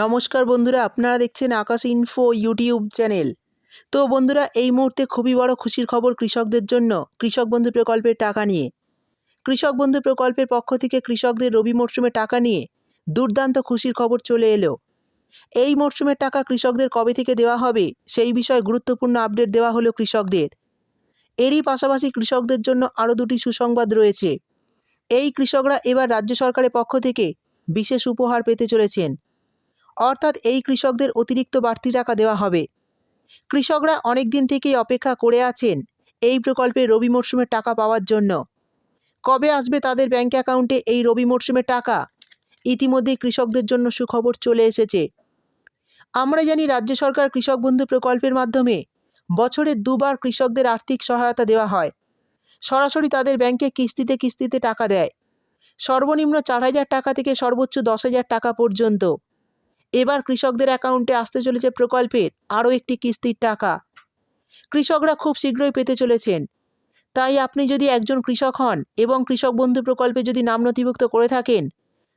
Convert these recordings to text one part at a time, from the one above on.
নমস্কার বন্ধুরা, আপনারা দেখছেন আকাশ ইনফো ইউটিউব চ্যানেল তো বন্ধুরা, এই মুহূর্তে খুবই বড় খুশির খবর কৃষকদের জন্য, কৃষক বন্ধু প্রকল্পের টাকা নিয়ে। কৃষক বন্ধু প্রকল্পের পক্ষ থেকে কৃষকদের রবি মরশুমে টাকা নিয়ে দুর্দান্ত খুশির খবর চলে এলো। এই মরশুমের টাকা কৃষকদের কবে থেকে দেওয়া হবে, সেই বিষয়ে গুরুত্বপূর্ণ আপডেট দেওয়া হলো কৃষকদের। এরই পাশাপাশি কৃষকদের জন্য আরও দুটি সুসংবাদ রয়েছে। এই কৃষকরা এবার রাজ্য সরকারের পক্ষ থেকে বিশেষ উপহার পেতে চলেছেন। অর্থাৎ এই কৃষকদের অতিরিক্ত বাড়তি টাকা দেওয়া হবে। কৃষকরা অনেক দিন থেকেই অপেক্ষা করে আছেন এই প্রকল্পে রবি মরশুমের টাকা পাওয়ার জন্য। কবে আসবে তাদের ব্যাংক অ্যাকাউন্টে এই রবি মরশুমের টাকা? ইতিমধ্যেই কৃষকদের জন্য সুখবর চলে এসেছে। আমরা জানি রাজ্য সরকার কৃষক বন্ধু প্রকল্পের মাধ্যমে বছরে দুবার কৃষকদের আর্থিক সহায়তা দেওয়া হয়। সরাসরি তাদের ব্যাংকে কিস্তিতে কিস্তিতে টাকা দেয়। সর্বনিম্ন চার হাজার টাকা থেকে সর্বোচ্চ দশ হাজার টাকা পর্যন্ত। এবার কৃষকদের অ্যাকাউন্টে আসতে চলেছে প্রকল্পের আরও একটি কিস্তির টাকা। কৃষকরা খুব শীঘ্রই পেতে চলেছেন। তাই আপনি যদি একজন কৃষক হন এবং কৃষক বন্ধু প্রকল্পে যদি নাম নথিভুক্ত করে থাকেন,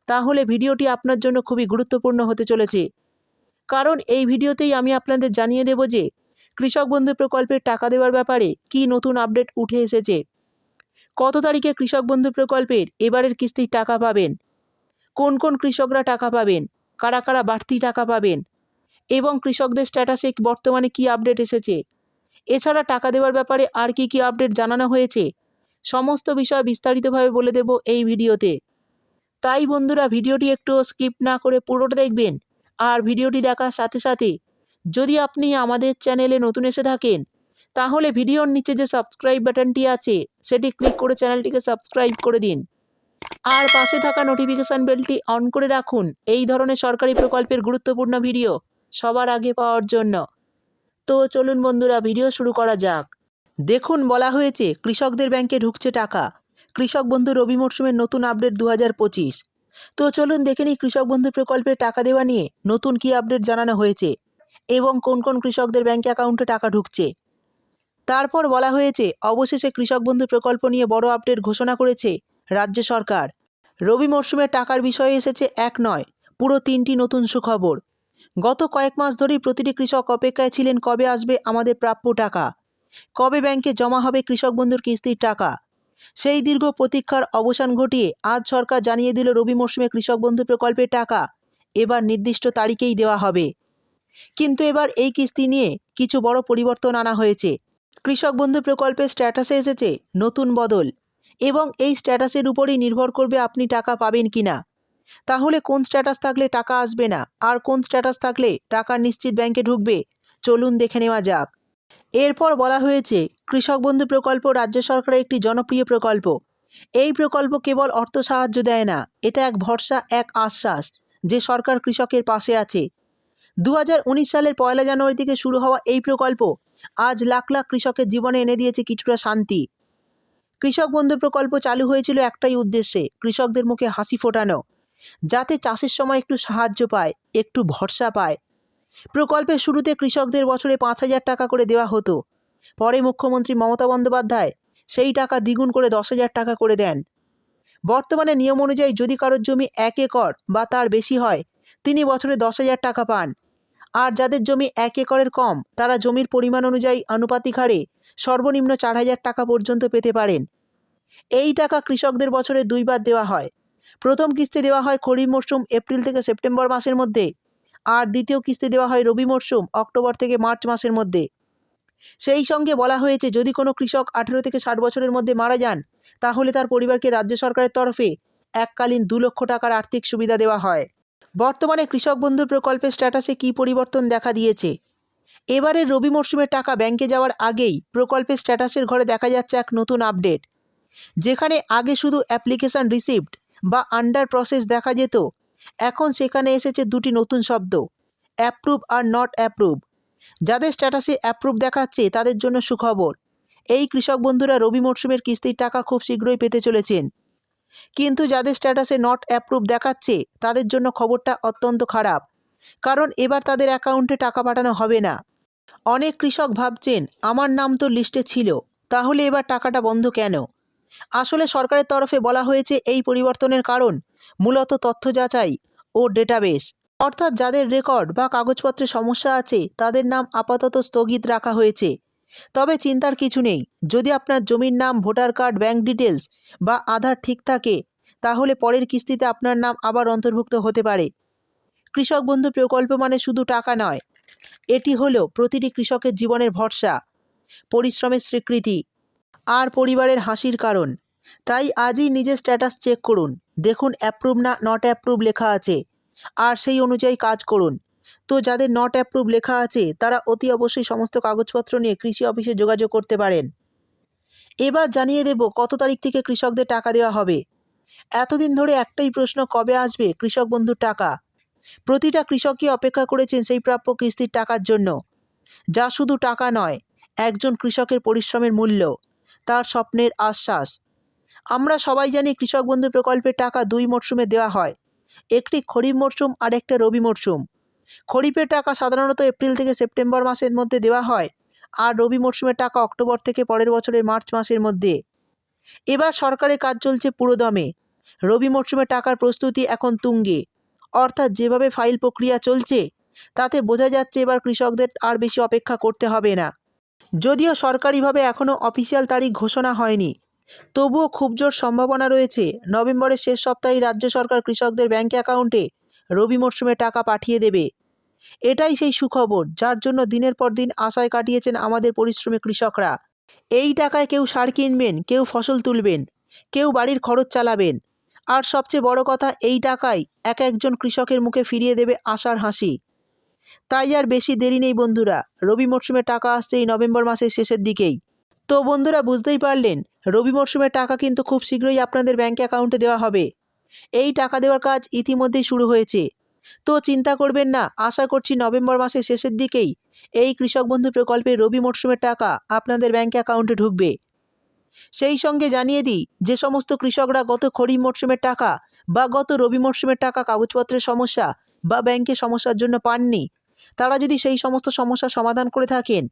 তাহলে ভিডিওটি আপনার জন্য খুবই গুরুত্বপূর্ণ হতে চলেছে। কারণ এই ভিডিওতেই আমি আপনাদের জানিয়ে দেব যে কৃষক বন্ধু প্রকল্পের টাকা দেওয়ার ব্যাপারে কি নতুন আপডেট উঠে এসেছে। কত তারিখে কৃষক বন্ধু প্রকল্পের এবারের কিস্তির টাকা পাবেন? কোন কোন কৃষকরা টাকা পাবেন? কারা কারা বাড়তি টাকা পাবেন? এবং কৃষকদের স্ট্যাটাসে বর্তমানে কি আপডেট এসেছে? এছাড়া টাকা দেওয়ার ব্যাপারে আর কি কি আপডেট জানানো হয়েছে? সমস্ত বিষয় বিস্তারিতভাবে বলে দেব এই ভিডিওতে। তাই বন্ধুরা, ভিডিওটি একটু স্কিপ না করে পুরোটা দেখবেন। আর ভিডিওটি দেখার সাথে সাথে যদি আপনি আমাদের চ্যানেলে নতুন এসে থাকেন, তাহলে ভিডিওর নিচে যে সাবস্ক্রাইব বাটনটি আছে, সেটি ক্লিক করে চ্যানেলটিকে সাবস্ক্রাইব করে দিন। আর পাশে থাকা নোটিফিকেশান বেলটি অন করে রাখুন। এই ধরনের সরকারি প্রকল্পের গুরুত্বপূর্ণ ভিডিও সবার আগে পাওয়ার জন্য। তো চলুন বন্ধুরা ভিডিও শুরু করা যাক। দেখুন, বলা হয়েছে, কৃষকদের ব্যাংকে ঢুকছে টাকা। কৃষক বন্ধু রবি মরশুমের নতুন আপডেট দু পঁচিশ। তো চলুন দেখে নিই, কৃষক বন্ধু প্রকল্পে টাকা দেওয়া নিয়ে নতুন কি আপডেট জানানো হয়েছে এবং কোন কোন কৃষকদের ব্যাংক অ্যাকাউন্টে টাকা ঢুকছে। তারপর বলা হয়েছে, অবশেষে কৃষক বন্ধু প্রকল্প নিয়ে বড় আপডেট ঘোষণা করেছে। রাজ্য সরকার। রবি মরশুমে টাকার বিষয়ে এসেছে এক নয়, পুরো তিনটি নতুন সুখবর। গত কয়েক মাস ধরেই প্রতিটি কৃষক অপেক্ষায় ছিলেন কবে আসবে আমাদের প্রাপ্য টাকা? কবে ব্যাংকে জমা হবে কৃষক বন্ধুর কিস্তির টাকা? সেই দীর্ঘ প্রতীক্ষার অবসান ঘটিয়ে আজ সরকার জানিয়ে দিল রবি মরশুমে কৃষক বন্ধু প্রকল্পের টাকা। এবার নির্দিষ্ট তারিখেই দেওয়া হবে। কিন্তু এবার এই কিস্তি নিয়ে কিছু বড় পরিবর্তন আনা হয়েছে। কৃষক বন্ধু প্রকল্পের স্ট্যাটাসে এসেছে নতুন বদল। এবং এই স্ট্যাটাসের উপরেই নির্ভর করবে আপনি টাকা পাবেন কি না তাহলে কোন স্ট্যাটাস থাকলে টাকা আসবে না? আর কোন স্ট্যাটাস থাকলে টাকা নিশ্চিত ব্যাংকে ঢুকবে? চলুন দেখে নেওয়া যাক। এরপর বলা হয়েছে, কৃষক বন্ধু প্রকল্প রাজ্য সরকারের একটি জনপ্রিয় প্রকল্প। এই প্রকল্প কেবল অর্থ সাহায্য দেয় না, এটা এক ভরসা, এক আশ্বাস যে সরকার কৃষকের পাশে আছে। দু হাজার উনিশ সালের পয়লা জানুয়ারি থেকে শুরু হওয়া এই প্রকল্প আজ লাখ লাখ কৃষকের জীবনে এনে দিয়েছে কিছুটা শান্তি। কৃষক বন্ধু প্রকল্প চালু হয়েছিল একটাই উদ্দেশ্যে, কৃষকদের মুখে হাসি ফোটানো। যাতে চাষের সময় একটু সাহায্য পায়, একটু ভরসা পায়। প্রকল্পের শুরুতে কৃষকদের বছরে পাঁচ হাজার টাকা করে দেওয়া হতো। পরে মুখ্যমন্ত্রী মমতা বন্দ্যোপাধ্যায় সেই টাকা দ্বিগুণ করে দশ হাজার টাকা করে দেন। বর্তমানে নিয়ম অনুযায়ী যদি কারোর জমি এক একর বা তার বেশি হয়, তিনি বছরে দশ হাজার টাকা পান। আর যাদের জমি এক একরের কম, তারা জমির পরিমাণ অনুযায়ী আনুপাতিক হারে সর্বনিম্ন চার হাজার টাকা পর্যন্ত পেতে পারেন। এই টাকা কৃষকদের বছরে দুইবার দেওয়া হয়। প্রথম কিস্তি দেওয়া হয় খরিফ মরশুম এপ্রিল থেকে সেপ্টেম্বর মাসের মধ্যে। আর দ্বিতীয় কিস্তি দেওয়া হয় রবি মরশুম অক্টোবর থেকে মার্চ মাসের মধ্যে। সেই সঙ্গে বলা হয়েছে, যদি কোনো কৃষক আঠেরো থেকে ষাট বছরের মধ্যে মারা যান, তাহলে তার পরিবারকে রাজ্য সরকারের তরফে এককালীন দু লক্ষ টাকার আর্থিক সুবিধা দেওয়া হয়। বর্তমানে কৃষক বন্ধু প্রকল্পের স্ট্যাটাসে কী পরিবর্তন দেখা দিয়েছে? এবারের রবি মরশুমের টাকা ব্যাংকে যাওয়ার আগেই প্রকল্পের স্ট্যাটাসের ঘরে দেখা যাচ্ছে এক নতুন আপডেট যেখানে আগে শুধু অ্যাপ্লিকেশান রিসিভড বা আন্ডার প্রসেস দেখা যেত, এখন সেখানে এসেছে দুটি নতুন শব্দ অ্যাপ্রুভ আর নট অ্যাপ্রুভ যাদের স্ট্যাটাসে অ্যাপ্রুভ দেখাচ্ছে, তাদের জন্য সুখবর। এই কৃষক বন্ধুরা রবি মরশুমের কিস্তির টাকা খুব শীঘ্রই পেতে চলেছেন। কিন্তু যাদের স্ট্যাটাসে নট অ্যাপ্রুভ দেখাচ্ছে, তাদের জন্য খবরটা অত্যন্ত খারাপ। কারণ এবার তাদের অ্যাকাউন্টে টাকা পাঠানো হবে না। অনেক কৃষক ভাবছেন, আমার নাম তো লিস্টে ছিল, তাহলে এবার টাকাটা বন্ধ কেন? আসলে সরকারের তরফে বলা হয়েছে এই পরিবর্তনের কারণ, মূলত তথ্য যাচাই ও ডেটাবেস অর্থাৎ যাদের রেকর্ড বা কাগজপত্রে সমস্যা আছে, তাদের নাম আপাতত স্থগিত রাখা হয়েছে। তবে চিন্তার কিছু নেই। যদি আপনার জমির নাম, ভোটার কার্ড, ব্যাংক ডিটেলস বা আধার ঠিক থাকে, তাহলে পরের কিস্তিতে আপনার নাম আবার অন্তর্ভুক্ত হতে পারে। কৃষক বন্ধু প্রকল্প মানে শুধু টাকা নয়, এটি হলো প্রতিটি কৃষকের জীবনের ভরসা, পরিশ্রমের স্বীকৃতি আর পরিবারের হাসির কারণ। তাই আজই নিজের স্ট্যাটাস চেক করুন। দেখুন অ্যাপ্রুভ না নট অ্যাপ্রুভ লেখা আছে। আর সেই অনুযায়ী কাজ করুন। তো যাদের নট অ্যাপ্রুভ লেখা আছে, তারা অতি অবশ্যই সমস্ত কাগজপত্র নিয়ে কৃষি অফিসে যোগাযোগ করতে পারেন। এবার জানিয়ে দেব কত তারিখ থেকে কৃষকদের টাকা দেওয়া হবে। এতদিন ধরে একটাই প্রশ্ন, কবে আসবে কৃষক বন্ধুর টাকা? প্রতিটা কৃষকই অপেক্ষা করেছেন সেই প্রাপ্য কিস্তির টাকার জন্য। যা শুধু টাকা নয়, একজন কৃষকের পরিশ্রমের মূল্য, তার স্বপ্নের আশ্বাস। আমরা সবাই জানি কৃষক বন্ধু প্রকল্পের টাকা দুই মরশুমে দেওয়া হয়, একটি খরিফ মরশুম আর একটা রবি মরশুম। খরিফের টাকা সাধারণত এপ্রিল থেকে সেপ্টেম্বর মাসের মধ্যে দেওয়া হয় আর রবি মরশুমের টাকা অক্টোবর থেকে পরের বছরের মার্চ মাসের মধ্যে। এবার সরকারের কাজ চলছে পুরোদমে রবি মরশুমের টাকার প্রস্তুতি এখন তুঙ্গে। অর্থাৎ যেভাবে ফাইল প্রক্রিয়া চলছে, তাতে বোঝা যাচ্ছে এবার কৃষকদের আর বেশি অপেক্ষা করতে হবে না। যদিও সরকারিভাবে এখনও অফিসিয়াল তারিখ ঘোষণা হয়নি, তবুও খুব জোর সম্ভাবনা রয়েছে নভেম্বরের শেষ সপ্তাহে রাজ্য সরকার কৃষকদের ব্যাঙ্ক অ্যাকাউন্টে রবি মরশুমে টাকা পাঠিয়ে দেবে। এটাই সেই সুখবর, যার জন্য দিনের পর দিন আশায় কাটিয়েছেন আমাদের পরিশ্রমী কৃষকরা। এই টাকায় কেউ সার কিনবেন, কেউ ফসল তুলবেন, কেউ বাড়ির খরচ চালাবেন। আর সবচেয়ে বড় কথা, এই টাকায় এক একজন কৃষকের মুখে ফিরিয়ে দেবে আশার হাসি। তাই আর বেশি দেরি নেই বন্ধুরা, রবি মরশুমে টাকা আসছে এই নভেম্বর মাসের শেষের দিকেই। তো বন্ধুরা, বুঝতেই পারলেন, রবি মরশুমের টাকা কিন্তু খুব শীঘ্রই আপনাদের ব্যাঙ্ক অ্যাকাউন্টে দেওয়া হবে। এই টাকা দেওয়ার কাজ ইতিমধ্যেই শুরু হয়েছে। তো চিন্তা করবেন না, আশা করছি নভেম্বর মাসের শেষের দিকেই। এই কৃষক বন্ধু প্রকল্পে রবি মরশুমের টাকা আপনাদের ব্যাঙ্ক অ্যাকাউন্টে ঢুকবে। সেই সঙ্গে জানিয়ে দিই, যে সমস্ত কৃষকরা গত খরিফ মরশুমের টাকা বা গত রবি মরশুমের টাকা কাগজপত্রের সমস্যা বা ব্যাংকে সমস্যার জন্য পাননি, তারা যদি সেই সমস্ত সমস্যার সমাধান করে থাকেন,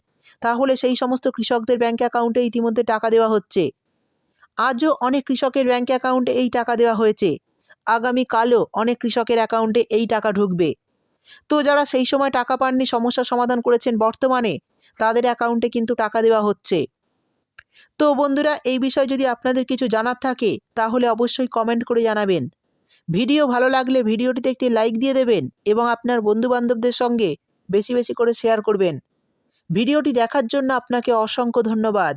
তাহলে সেই সমস্ত কৃষকদের ব্যাঙ্ক অ্যাকাউন্টে ইতিমধ্যে টাকা দেওয়া হচ্ছে। আজও অনেক কৃষকের ব্যাঙ্ক অ্যাকাউন্টে এই টাকা দেওয়া হয়েছে। আগামীকালও অনেক কৃষকের অ্যাকাউন্টে এই টাকা ঢুকবে। তো যারা সেই সময় টাকা পাননি সমস্যার সমাধান করেছেন বর্তমানে, তাদের অ্যাকাউন্টে কিন্তু টাকা দেওয়া হচ্ছে। তো বন্ধুরা, এই বিষয়ে যদি আপনাদের কিছু জানার থাকে, তাহলে অবশ্যই কমেন্ট করে জানাবেন। ভিডিও ভালো লাগলে ভিডিওটিতে একটি লাইক দিয়ে দেবেন এবং আপনার বন্ধুবান্ধবদের সঙ্গে বেশি বেশি করে শেয়ার করবেন। ভিডিওটি দেখার জন্য আপনাকে অসংখ্য ধন্যবাদ।